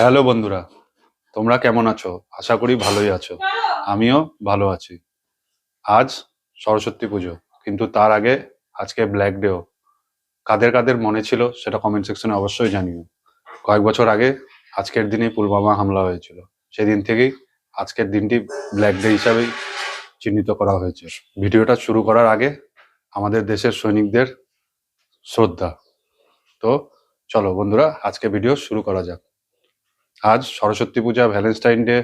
Hello বন্ধুরা, তোমরা কেমন আছো? আশা করি ভালোই আছো। আমিও ভালো আছি। আজ সরস্বতী পুজো, কিন্তু তার আগে আজকে ব্ল্যাক ডেও কাদের কাদের মনে ছিল সেটা কমেন্ট সেকশনে অবশ্যই জানিও। কয়েক বছর আগে আজকের দিনে পুলওয়ামা হামলা হয়েছিল। সেদিন থেকেই আজকের দিনটি ব্ল্যাক ডে হিসাবেই চিহ্নিত করা হয়েছে। ভিডিওটা শুরু করার আগে আমাদের দেশের সৈনিকদের শ্রদ্ধা। তো চলো বন্ধুরা, আজকে ভিডিও শুরু করা যাক। আজ সরস্বতী পূজা ভ্যালেন্টাইন ডে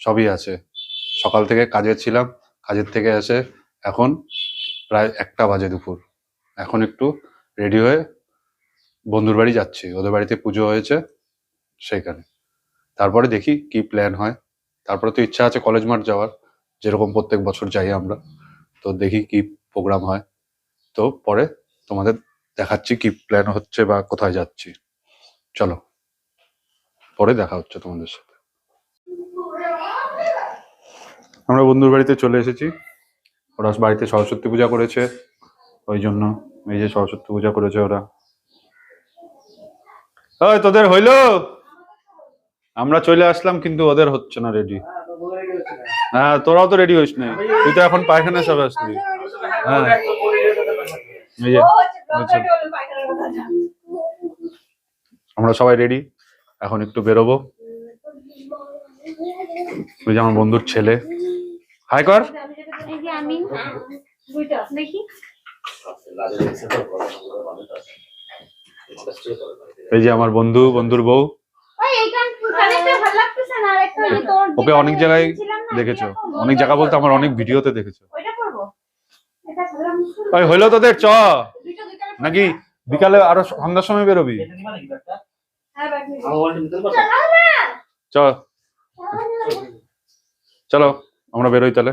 সবই আছে। সকাল থেকে কাজে ছিলাম, কাজের থেকে এসে এখন প্রায় একটা বাজে দুপুর। এখন একটু রেডি হয়ে বন্ধুর বাড়ি যাচ্ছি। ওদের বাড়িতে পুজো হয়েছে সেইখানে। তারপরে দেখি কি প্ল্যান হয়। তারপরে তো ইচ্ছা আছে কলেজ মাঠ যাওয়ার, যেরকম প্রত্যেক বছর যাই আমরা। তো দেখি কি প্রোগ্রাম হয়। তো পরে তোমাদের দেখাচ্ছি কি প্ল্যান হচ্ছে বা কোথায় যাচ্ছি। চলো। পরে দেখা হচ্ছে তোমাদের সাথে। আমরা বন্ধুর বাড়িতে চলে এসেছি। ওরা বাড়িতে সরস্বতী পূজা করেছে। ওই জন্য এই যে সরস্বতী পূজা করেছে ওরা। ওই তোদের হইল? আমরা চলে আসলাম কিন্তু ওদের হচ্ছে না রেডি হ্যাঁ তোরাও তো রেডি হইস না। তুই তো এখন পায়খানা সব আসলি হ্যাঁ। এই যে আমরা সবাই রেডি এখন একটু বেরোবো। ওই যে আমার বন্ধুর ছেলে। হাই কর। এই যে আমি। দেখি। এই যে আমার বন্ধু বন্ধুর বউ। ওই এইখান কানেক্টটা ভালো লাগতেছে না। আরেকটা ওই যে তোর ওকে অনেক জায়গায় দেখেছ। অনেক জায়গা বলতে আমার অনেক ভিডিওতে দেখেছ। ওইটা করব। এটা ভালো ওই হইল তোদের চ। নাকি বিকালে আরও সন্ধ্যার সময় বেরোবি? হ্যাঁ চলো আমরা বেরোই তাহলে।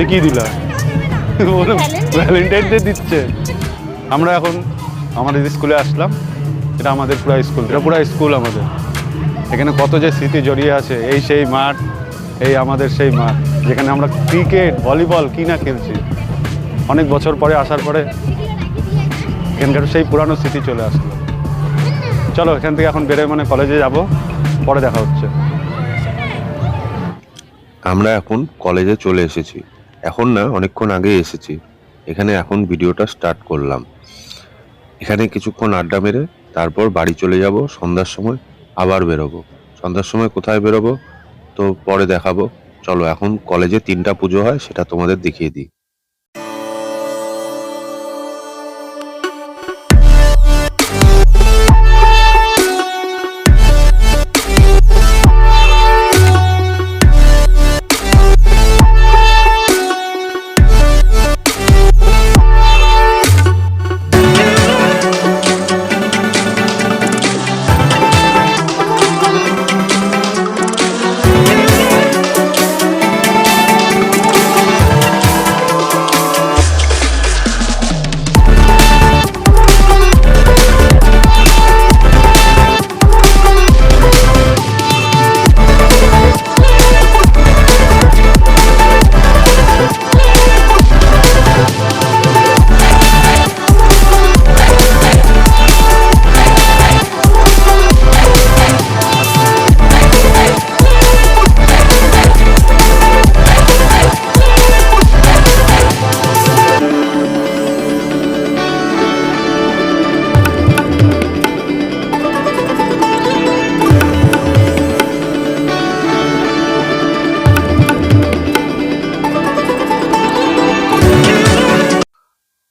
এটা কি দিলা? ভ্যালেন্টাইন ডে দিচ্ছে। আমরা এখন আমাদের স্কুলে আসলাম, এটা আমাদের পুরো স্কুল, এটা পুরো স্কুল আমাদের। এখানে কত যে স্মৃতি জড়িয়ে আছে, এই সেই মাঠ, এই আমাদের সেই মাঠ, যেখানে আমরা ক্রিকেট, ভলিবল, কি না খেলছি। অনেক বছর পরে আসার পরে এখানকার সেই পুরানো স্মৃতি চলে আসলো। চলো, এখান থেকে এখন বেরোয় মানে কলেজে যাব, পরে দেখা হচ্ছে। আমরা এখন কলেজে চলে এসেছি। এখন না, অনেকক্ষণ আগে এসেছি। এখানে এখন ভিডিওটা স্টার্ট করলাম। এখানে কিছুক্ষণ আড্ডা মেরে তারপর বাড়ি চলে যাব, সন্ধ্যার সময় আবার বেরোবো। সন্ধ্যার সময় কোথায় বেরোবো, তো পরে দেখাবো। চলো, এখন কলেজে তিনটা পুজো হয়, সেটা তোমাদের দেখিয়ে দিই।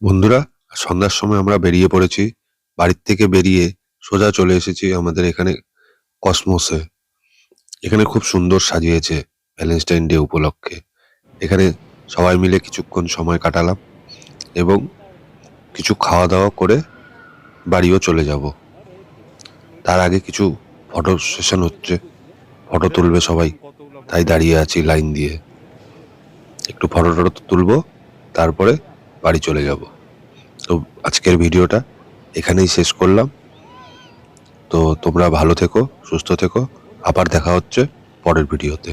বন্ধুরা, সন্ধ্যার সময় আমরা বেরিয়ে পড়েছি। বাড়ির থেকে বেরিয়ে সোজা চলে এসেছি আমাদের এখানে কসমোসে। এখানে খুব সুন্দর সাজিয়েছে ভ্যালেন্টাইন ডে উপলক্ষে। এখানে সবাই মিলে কিছুক্ষণ সময় কাটালাম এবং কিছু খাওয়া দাওয়া করে বাড়িও চলে যাব। তার আগে কিছু ফটো সেশন হচ্ছে, ফটো তুলবে সবাই। তাই দাঁড়িয়ে আছি লাইন দিয়ে। একটু ফটো টটো তুলবো, তারপরে বাড়ি চলে যাব। তো আজকের ভিডিওটা এখানেই শেষ করলাম। তো তোমরা ভালো থেকো, সুস্থ থেকো। আবার দেখা হচ্ছে পরের ভিডিওতে।